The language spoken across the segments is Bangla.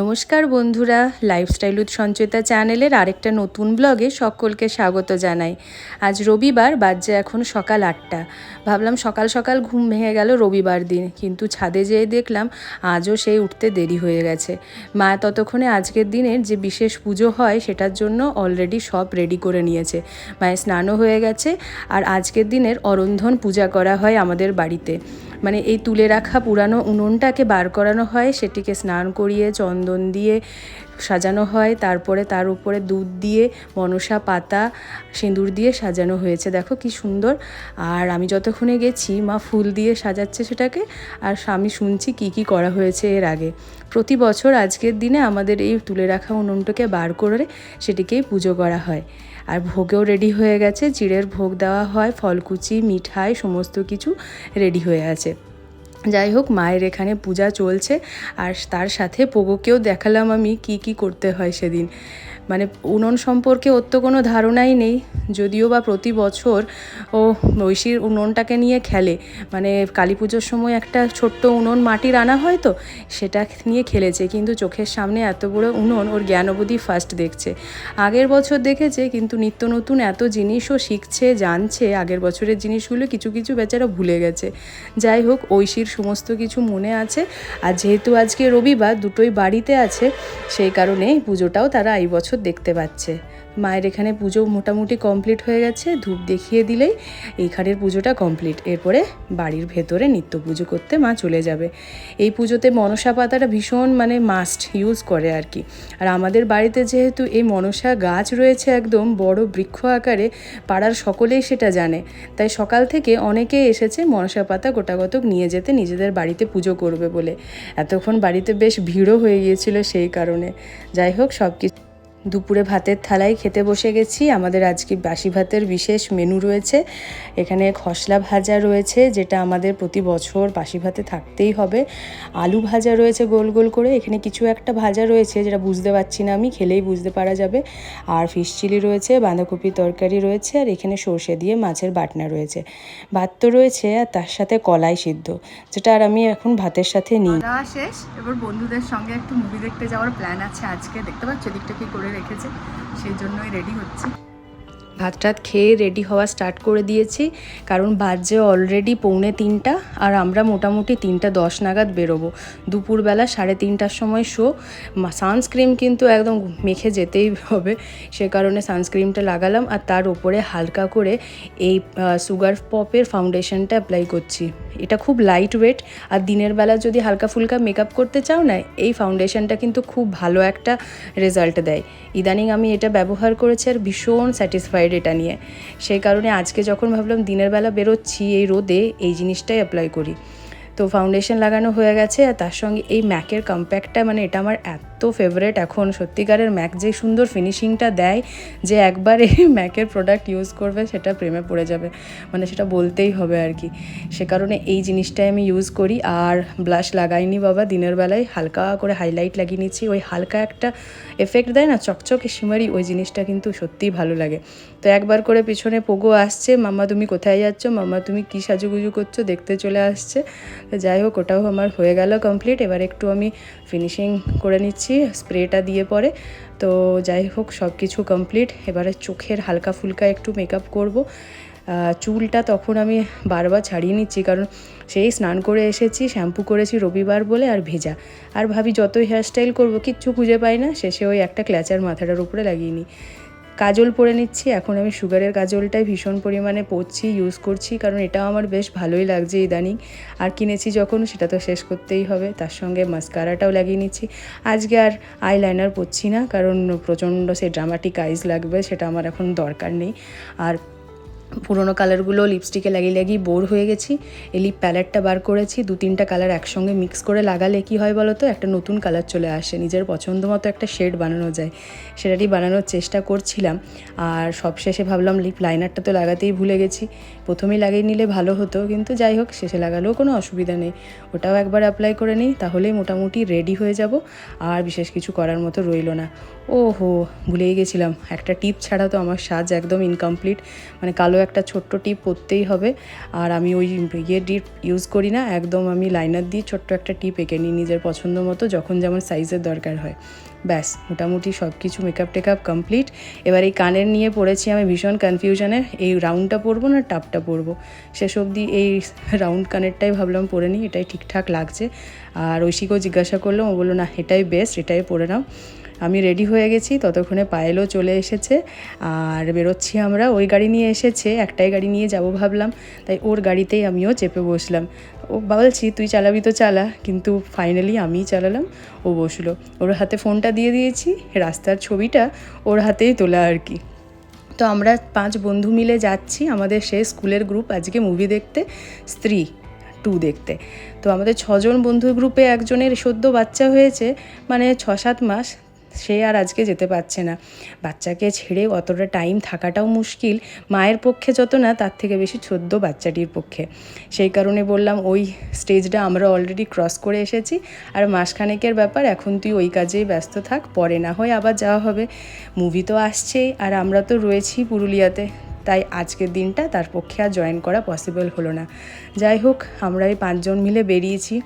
নমস্কার বন্ধুরা লাইফস্টাইল উইথ সঞ্চয়িতা চ্যানেলের আরেকটা নতুন ব্লগে সকলকে স্বাগত জানাই। আজ রবিবার, বাজছে এখন সকাল আটটা। ভাবলাম সকাল সকাল ঘুম ভেঙে গেল রবিবার দিন, কিন্তু ছাদে যেয়ে দেখলাম আজও সেই উঠতে দেরি হয়ে গেছে। মা ততক্ষণে আজকের দিনের যে বিশেষ পুজো হয়, সেটার জন্য অলরেডি সব রেডি করে নিয়েছে। মায়ের স্নানও হয়ে গেছে, আর আজকের দিনের অরন্ধন পূজা করা হয় আমাদের বাড়িতে। মানে এই তুলে রাখা পুরানো উনুনটাকে বার করানো হয়, সেটিকে স্নান করিয়ে চন্দন দিয়ে সাজানো হয়, তারপরে তার উপরে দুধ দিয়ে, মনসা পাতা, সিঁদুর দিয়ে সাজানো হয়েছে। দেখো কি সুন্দর। আর আমি যতক্ষণে গেছি, মা ফুল দিয়ে সাজাচ্ছে সেটাকে, আর আমি শুনছি কি কি করা হয়েছে এর আগে। প্রতি বছর আজকের দিনে আমাদের এই তুলে রাখা উনুনটাকে বার করে সেটিকেই পুজো করা হয়। আর ভোগেও রেডি হয়ে গেছে। চিড়ের ভোগ দেওয়া হয়, ফলকুচি, মিঠাই, সমস্ত কিছু রেডি হয়ে আছে। যাই হোক, মায়ের এখানে পূজা চলছে আর তার সাথে পোগোকেও দেখালাম আমি কি কি করতে হয় সেদিন। মানে উনুন সম্পর্কে ওর তো কোনো ধারণাই নেই, যদিও বা প্রতি বছর ও ঐশীর উনুনটাকে নিয়ে খেলে। মানে কালী পুজোর সময় একটা ছোট্ট উনুন মাটির আনা হয় তো, সেটা নিয়ে খেলেছে। কিন্তু চোখের সামনে এত বড় উনুন ওর জ্ঞানবোধি ফার্স্ট দেখছে। আগের বছর দেখেছে, কিন্তু নিত্য নতুন এত জিনিসও শিখছে, জানছে। আগের বছরের জিনিসগুলো কিছু কিছু বেচারা ভুলে গেছে। যাই হোক, ঐশীর সমস্ত কিছু মনে আছে। আর যেহেতু আজকে রবিবার, দুটোই বাড়িতে আছে, সেই কারণে পুজোটাও তারা এই বছর দেখতে পাচ্ছে। মায়ের এখানে পুজো মোটামুটি কমপ্লিট হয়ে গেছে, ধূপ দেখিয়ে দিলেই এইখানের পুজোটা কমপ্লিট এরপরে বাড়ির ভেতরে নিত্য পুজো করতে মা চলে যাবে। এই পুজোতে মনসা পাতাটা ভীষণ মানে মাস্ট ইউজ করে আর কি। আর আমাদের বাড়িতে যেহেতু এই মনসা গাছ রয়েছে একদম বড় বৃক্ষ আকারে, পাড়ার সকলেই সেটা জানে। তাই সকাল থেকে অনেকে এসেছে মনসা পাতা গোটাগতক নিয়ে যেতে, নিজেদের বাড়িতে পুজো করবে বলে। এতক্ষণ বাড়িতে বেশ ভিড়ও হয়ে গিয়েছিল সেই কারণে। যাই হোক সব কিছু দুপুরে ভাতের থালায় খেতে বসে গেছি। আমাদের আজকে বাসি ভাতের বিশেষ মেনু রয়েছে। এখানে খসলা ভাজা রয়েছে, যেটা আমাদের প্রতি বছর বাসি ভাতে থাকতেই হবে। আলু ভাজা রয়েছে গোল গোল করে। এখানে কিছু একটা ভাজা রয়েছে, যেটা বুঝতে পারছি না আমি, খেলেই বুঝতে পারা যাবে। আর ফিশ চিলি রয়েছে, বাঁধাকপি তরকারি রয়েছে, আর এখানে সর্ষে দিয়ে মাছের বাটনা রয়েছে। ভাত তো রয়েছে, আর তার সাথে কলাই সিদ্ধ, যেটা আর আমি এখন ভাতের সাথে নিই। শেষ, এবার বন্ধুদের সঙ্গে একটু মুভি দেখতে যাওয়ার প্ল্যান আছে আজকে। দেখতে পাচ্ছ দিকটা কি করে রেখেছে, সেই জন্যই রেডি হচ্ছে। ভাত টাত খেয়ে রেডি হওয়া স্টার্ট করে দিয়েছি, কারণ বাজে অলরেডি পৌনে তিনটা আর আমরা মোটামুটি তিনটা দশ নাগাদ বেরোবো। দুপুরবেলা সাড়ে তিনটার সময় শো সানস্ক্রিন কিন্তু একদম মেখে যেতেই হবে, সে কারণে সানস্ক্রিনটা লাগালাম আর তার উপরে হালকা করে এই সুগার পপের ফাউন্ডেশনটা অ্যাপ্লাই করছি। এটা খুব লাইট ওয়েট আর দিনের বেলা যদি হালকা ফুলকা মেকআপ করতে চাও না, এই ফাউন্ডেশনটা কিন্তু খুব ভালো একটা রেজাল্ট দেয়। ইদানিং আমি এটা ব্যবহার করেছি আর ভীষণ স্যাটিসফাইড এটা নিয়ে। সেই কারণে আজকে যখন ভাবলাম দিনের বেলা বেরোচ্ছি এই রোদে, এই জিনিসটাই অ্যাপ্লাই করি। তো ফাউন্ডেশন লাগানো হয়ে গেছে আর তার সঙ্গে এই ম্যাকের কম্প্যাক্টটা মানে এটা আমার এত ফেভারেট এখন। সত্যিকারের ম্যাক যে সুন্দর ফিনিশিংটা দেয়, যে একবার এই ম্যাকের প্রোডাক্ট ইউজ করবে, সেটা প্রেমে পড়ে যাবে। মানে সেটা বলতেই হবে আর কি। সে কারণে এই জিনিসটাই আমি ইউজ করি। আর ব্লাশ লাগাইনি বাবা, দিনের বেলায় হালকা করে হাইলাইট লাগিয়ে নিচ্ছি। ওই হালকা একটা এফেক্ট দেয় না, চকচকে সিমারি ওই জিনিসটা কিন্তু সত্যিই ভালো লাগে। তো একবার করে পিছনে পোগো আসছে, মাম্মা, তুমি কোথায় যাচ্ছ? মাম্মা, তুমি কী সাজুগুজু করছ? দেখতে চলে আসছে। যাই হোক, ওটাও আমার হয়ে গেল কমপ্লিট এবার একটু আমি ফিনিশিং করে নিচ্ছি। স্প্রেটা দিয়ে পরে। তো যাই হোক সব কিছু কমপ্লিট এবারে চোখের হালকা ফুলকা একটু মেকআপ করব। চুলটা তখন আমি বারবার ছাড়িয়ে নিচ্ছি, কারণ সেই স্নান করে এসেছি শ্যাম্পু করেছি রবিবার বলে আর ভেজা। আর ভাবি যতই হেয়ারস্টাইল করব, কিচ্ছু খুঁজে পাই না। শেষে ওই একটা ক্ল্যাচার মাথাটার উপরে লাগিয়ে নিই। কাজল পরে নিচ্ছি, এখন আমি সুগারের কাজলটাই ভীষণ পরিমাণে পরছি ইউজ করছি, কারণ এটাও আমার বেশ ভালোই লাগছে ইদানিং। আর কিনেছি যখন, সেটা তো শেষ করতেই হবে, তার সঙ্গে মাস্কারাটাও লাগিয়ে নিচ্ছি। আজকে আর আই লাইনার পরছি না, কারণ প্রচণ্ড সে ড্রামাটিক আইজ লাগবে, সেটা আমার এখন দরকার নেই। আর পুরোনো কালারগুলো লিপস্টিকে লাগিয়ে লাগিয়ে বোর হয়ে গেছি। এই লিপ প্যালেটটা বার করেছি, দু তিনটা কালার একসঙ্গে মিক্স করে লাগালে কি হয় বলো তো একটা নতুন কালার চলে আসে, নিজের পছন্দ মতো একটা শেড বানানো যায়। সেটাটি বানানোর চেষ্টা করছিলাম, আর সবশেষে ভাবলাম লিপ লাইনারটা তো লাগাতেই ভুলে গেছি। প্রথমেই লাগিয়ে নিলে ভালো হতো, কিন্তু যাই হোক, শেষে লাগালেও কোনো অসুবিধা নেই। ওটাও একবার অ্যাপ্লাই করে নিই, তাহলেই মোটামুটি রেডি হয়ে যাব, আর বিশেষ কিছু করার মতো রইল না। ও হো ভুলেই গেছিলাম। একটা টিপ ছাড়া তো আমার সাজ একদম ইনকমপ্লিট মানে কালো একটা ছোট্ট টিপ পরতেই হবে। আর আমি ওই ইয়ে টিপ ইউজ করি না, একদম আমি লাইনার দিয়ে ছোট্ট একটা টিপ এঁকে নিই নিজের পছন্দ মতো, যখন যেমন সাইজের দরকার হয়। ব্যাস, মোটামুটি সব কিছু মেকআপ টেকআপ কমপ্লিট এবার এই কানের নিয়ে পড়েছি আমি ভীষণ কনফিউশনে এই রাউন্ডটা পরবো না টাপটা পরবো? শেষ অবধি এই রাউন্ড কানেরটাই ভাবলাম পরে নিই, এটাই ঠিকঠাক লাগছে। আর ঐশীকেও জিজ্ঞাসা করলাম, ও বলল, না, এটাই বেস্ট এটাই পরে নাও। আমি রেডি হয়ে গেছি, ততক্ষণে পায়েলও চলে এসেছে। আর বেরোচ্ছি আমরা, ওই গাড়ি নিয়ে এসেছে, একটাই গাড়ি নিয়ে যাব ভাবলাম, তাই ওর গাড়িতেই আমিও চেপে বসলাম। ও বলছি, তুই চালাবি তো চালা। কিন্তু ফাইনালি আমিই চালালাম, ও বসল। ওর হাতে ফোনটা দিয়ে দিয়েছি, রাস্তার ছবিটা ওর হাতেই তোলা আর কি। তো আমরা পাঁচ বন্ধু মিলে যাচ্ছি, আমাদের সে স্কুলের গ্রুপ আজকে মুভি দেখতে, স্ত্রী টু দেখতে। তো আমাদের ছজন বন্ধুর গ্রুপে একজনের সদ্য বাচ্চা হয়েছে মানে ছ সাত মাস সে আর আজকে যেতে পারছে না। বাচ্চাকে ছেড়ে অতটা টাইম থাকাটাও মুশকিল। মায়ের পক্ষে যত না, তার থেকে বেশি ছোদ্দ বাচ্চাটির পক্ষে। সেই কারণে বললাম, ওই স্টেজটা আমরা অলরেডি ক্রস করে এসেছি। আর মাসখানেকের ব্যাপার, এখন তুই ওই কাজেই ব্যস্ত থাক। পরে না হয় আবার যাওয়া হবে। মুভি তো আসছেই আর আমরা তো রয়েছি পুরুলিয়াতে। তাই আজকের দিনটা তার পক্ষে আর জয়েন করা পসিবল হলো না। যাই হোক, আমরা এই পাঁচজন মিলে বেরিয়েছি।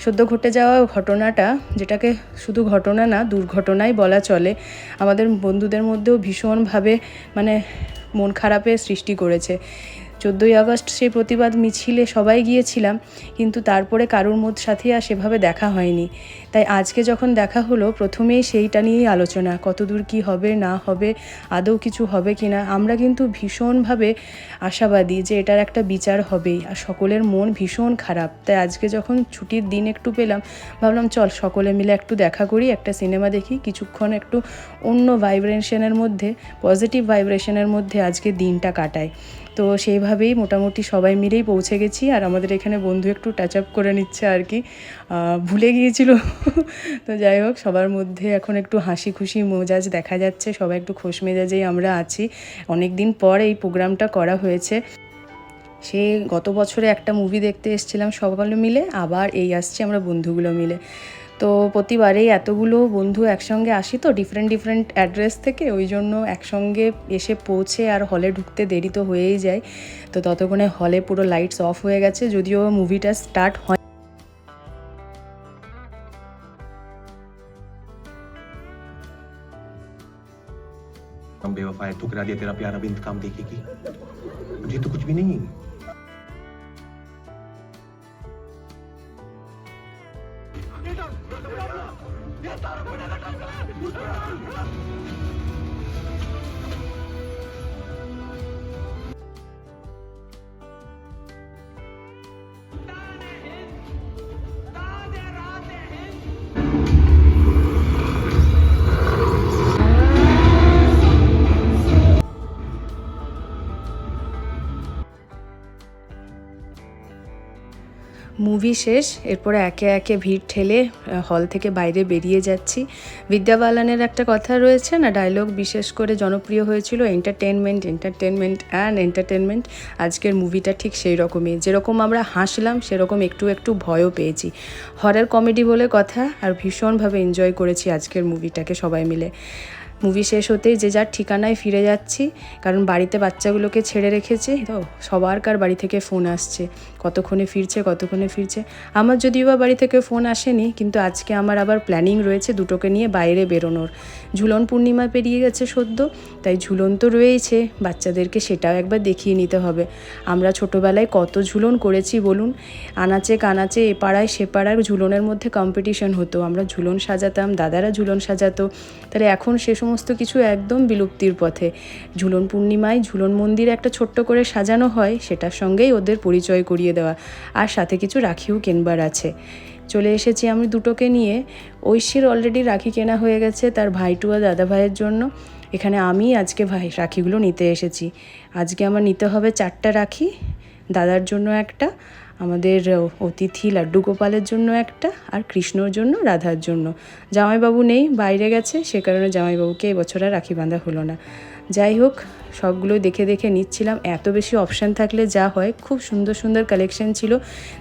সদ্য ঘটে যাওয়া ঘটনাটা, যেটাকে শুধু ঘটনা না, দুর্ঘটনাই বলা চলে, আমাদের বন্ধুদের মধ্যেও ভীষণভাবে মানে মন খারাপের সৃষ্টি করেছে। চোদ্দোই আগস্ট সেই প্রতিবাদ মিছিলে সবাই গিয়েছিলাম, কিন্তু তারপরে কারুর মধ্যে সাথে আর সেভাবে দেখা হয়নি। তাই আজকে যখন দেখা হলো, প্রথমেই সেইটা নিয়েই আলোচনা, কতদূর কি হবে, না হবে, আদৌ কিছু হবে কি না আমরা কিন্তু ভীষণভাবে আশাবাদী যে এটার একটা বিচার হবেই, আর সকলের মন ভীষণ খারাপ। তাই আজকে যখন ছুটির দিন একটু পেলাম, ভাবলাম চল সকলে মিলে একটু দেখা করি, একটা সিনেমা দেখি, কিছুক্ষণ একটু অন্য ভাইব্রেশনের মধ্যে পজিটিভ ভাইব্রেশনের মধ্যে আজকে দিনটা কাটায় তো সেইভাবেই মোটামুটি সবাই মিলেই পৌঁছে গেছি আর আমাদের এখানে বন্ধু একটু টাচ আপ করে নিচ্ছে আর কি। ভুলে গিয়েছিল। তো যাই হোক, সবার মধ্যে এখন একটু হাসি খুশি মেজাজ দেখা যাচ্ছে। সবাই একটু খোশ মেজাজেই আমরা আছি। অনেক দিন পর এই প্রোগ্রামটা করা হয়েছে। সে গত বছরে একটা মুভি দেখতে এসেছিলাম সবাই মিলে, আবার এই আসছে আমরা বন্ধুগুলো মিলে। তো প্রতিবারেই এতগুলো বন্ধু একসঙ্গে আসি তো ডিফারেন্ট ডিফারেন্ট অ্যাড্রেস থেকে ওই জন্য একসঙ্গে এসে পৌঁছে আর হলে ঢুকতে দেরি তো হয়েই যায় তো ততক্ষণে হলে পুরো লাইটস অফ হয়ে গেছে যদিও মুভিটা স্টার্ট হয় हम बेवफा है ठुकरा दिया तेरा प्यार अब इंतकाम देखेगी मुझे तो कुछ भी नहीं মুভি শেষ, এরপরে একে একে ভিড় ঠেলে হল থেকে বাইরে বেরিয়ে যাচ্ছি। বিদ্যা বালানের একটা কথা রয়েছে না ডায়লগ বিশেষ করে জনপ্রিয় হয়েছিল এন্টারটেনমেন্ট এন্টারটেনমেন্ট অ্যান্ড এন্টারটেনমেন্ট আজকের মুভিটা ঠিক সেই রকমই। যেরকম আমরা হাসলাম, সেরকম একটু একটু ভয়ও পেয়েছি। হরার কমেডি বলে কথা, আর ভীষণভাবে এনজয় করেছি আজকের মুভিটাকে সবাই মিলে। মুভি শেষ হতেই যে যার ঠিকানায় ফিরে যাচ্ছি, কারণ বাড়িতে বাচ্চাগুলোকে ছেড়ে রেখেছি, তো সবার কার বাড়ি থেকে ফোন আসছে, কতক্ষণে ফিরছে কতক্ষণে ফিরছে। আমার যদিও বা বাড়ি থেকে ফোন আসেনি, কিন্তু আজকে আমার আবার প্ল্যানিং রয়েছে দুটোকে নিয়ে বাইরে বেরোনোর। ঝুলন পূর্ণিমা পেরিয়ে গেছে সদ্য, তাই ঝুলন তো রয়েইছে, বাচ্চাদেরকে সেটাও একবার দেখিয়ে নিতে হবে। আমরা ছোটোবেলায় কত ঝুলন করেছি বলুন? আনাচে কানাচে এ পাড়ায় সে পাড়ার ঝুলনের মধ্যে কম্পিটিশন হতো। আমরা ঝুলন সাজাতাম, দাদারা ঝুলন সাজাতো, তাহলে এখন সে সমস্ত কিছু একদম বিলুপ্তির পথে। ঝুলন পূর্ণিমায় ঝুলন মন্দির একটা ছোট্ট করে সাজানো হয়, সেটার সঙ্গেই ওদের পরিচয় করিয়ে দেওয়া। আর সাথে কিছু রাখিও কেনবার আছে। চলে এসেছি আমি দুটোকে নিয়ে। ঐশীর অলরেডি রাখি কেনা হয়ে গেছে তার ভাইটু আর দাদা ভাইয়ের জন্য। এখানে আমি আজকে ভাই রাখিগুলো নিতে এসেছি। আজকে আমার নিতে হবে চারটা রাখি, দাদার জন্য একটা। আমাদের অতিথি লাড্ডু গোপালের জন্য একটা আর কৃষ্ণর জন্য রাধার জন্য। জামাইবাবু নেই, বাইরে গেছে, সে কারণে জামাইবাবুকে এবছর আর রাখি বাঁধা হলো না। যাই হোক সবগুলো দেখে দেখে নিচ্ছিলাম। এত বেশি অপশান থাকলে যা হয়, খুব সুন্দর সুন্দর কালেকশন ছিল।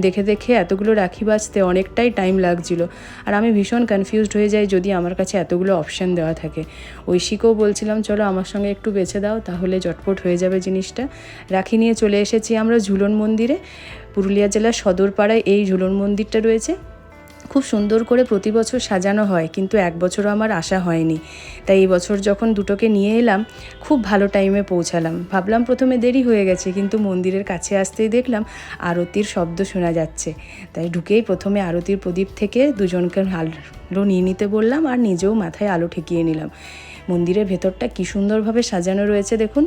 দেখে দেখে এতগুলো রাখি বাজতে অনেকটাই টাইম লাগছিল। আর আমি ভীষণ কনফিউজড হয়ে যাই যদি আমার কাছে এতগুলো অপশান দেওয়া থাকে। ঐশিকেও বলছিলাম, চলো আমার সঙ্গে একটু বেছে দাও, তাহলে জটপট হয়ে যাবে জিনিসটা। রাখি নিয়ে চলে এসেছি আমরা ঝুলন মন্দিরে। পুরুলিয়া জেলার সদরপাড়ায় এই ঝুলন মন্দিরটা রয়েছে। খুব সুন্দর করে প্রতি বছর সাজানো হয়, কিন্তু এক বছরও আমার আশা হয়নি। তাই এই বছর যখন দুটোকে নিয়ে এলাম, খুব ভালো টাইমে পৌঁছালাম। ভাবলাম প্রথমে দেরি হয়ে গেছে, কিন্তু মন্দিরের কাছে আসতেই দেখলাম আরতির শব্দ শোনা যাচ্ছে। তাই ঢুকেই প্রথমে আরতির প্রদীপ থেকে দুজনকে আলো নিয়ে নিতে বললাম আর নিজেও মাথায় আলো ঠেকিয়ে নিলাম। মন্দিরের ভেতরটা কী সুন্দরভাবে সাজানো রয়েছে দেখুন।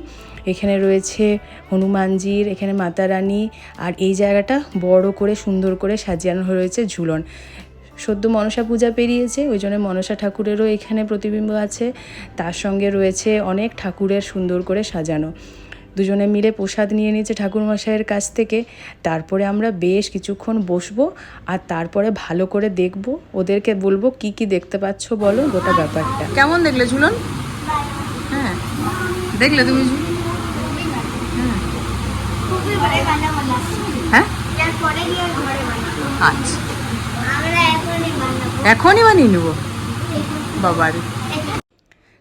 এখানে রয়েছে হনুমানজির, এখানে মাতা রানী আর এই জায়গাটা বড় করে সুন্দর করে সাজানো রয়েছে ঝুলন। সদ্য মনসা পূজা পেরিয়েছে ওই জন্য মনসা ঠাকুরেরও এখানে প্রতিবিম্ব আছে। তার সঙ্গে রয়েছে অনেক ঠাকুরের সুন্দর করে সাজানো। দুজনে মিলে প্রসাদ নিয়ে নিয়েছে ঠাকুরমশাইয়ের কাছ থেকে। তারপরে আমরা বেশ কিছুক্ষণ বসবো আর তারপরে ভালো করে দেখব। ওদেরকে বলব কি কি দেখতে পাচ্ছ বলো গোটা ব্যাপারটা। কেমন দেখলে ঝুলন? হ্যাঁ দেখলে তুমি হ্যাঁ। এরপরে গিয়ে ঘরে বানাবো আচ্ছা। এখনই বানিয়ে নেব। বাবার।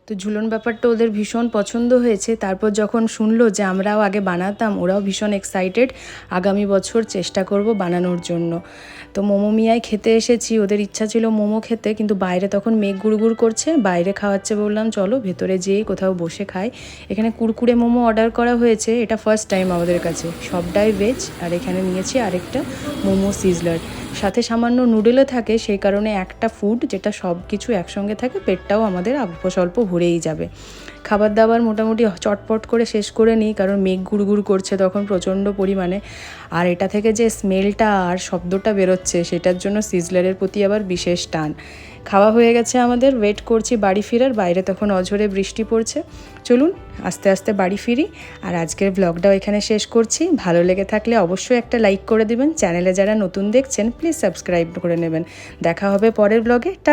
তো ঝুলন ব্যাপারটা ওদের ভীষণ পছন্দ হয়েছে। তারপর যখন শুনলো যে আমরাও আগে বানাতাম, ওরাও ভীষণ এক্সাইটেড আগামী বছর চেষ্টা করব বানানোর জন্য। তো মোমো মিয়ায় খেতে এসেছি, ওদের ইচ্ছা ছিল মোমো খেতে, কিন্তু বাইরে তখন মেঘ গুড়গুড় করছে, বাইরে খাওয়াচ্ছে বললাম, চলো ভেতরে যেয়ে কোথাও বসে খাই। এখানে কুরকুরে মোমো অর্ডার করা হয়েছে, এটা ফার্স্ট টাইম আমাদের কাছে। সবটাই ভেজ আর এখানে নিয়েছি আরেকটা মোমো সিজলার সাথে সামান্য নুডলও থাকে, সেই কারণে একটা ফুড যেটা সব কিছু একসঙ্গে থাকে, পেটটাও আমাদের অল্প স্বল্প ভরেই যাবে। খাবার দাবার মোটামুটি চটপট করে শেষ করে নিই, কারণ মেঘ গুড়গুড় করছে তখন প্রচণ্ড পরিমাণে। আর এটা থেকে যে স্মেলটা আর শব্দটা বেরোচ্ছে, সেটার জন্য সিজলারের প্রতি আবার বিশেষ টান। খাওয়া হয়ে গেছে আমাদের ওয়েট করছি বাড়ি ফেরার, বাইরে তখন অঝরে বৃষ্টি পড়ছে। চলুন, আস্তে আস্তে বাড়ি ফিরি। আর আজকের ব্লগটাও এখানে শেষ করছি। ভালো লেগে থাকলে অবশ্যই একটা লাইক করে দিবেন। চ্যানেলে যারা নতুন দেখছেন প্লিজ সাবস্ক্রাইব করে নেবেন। দেখা হবে পরের ব্লগে টা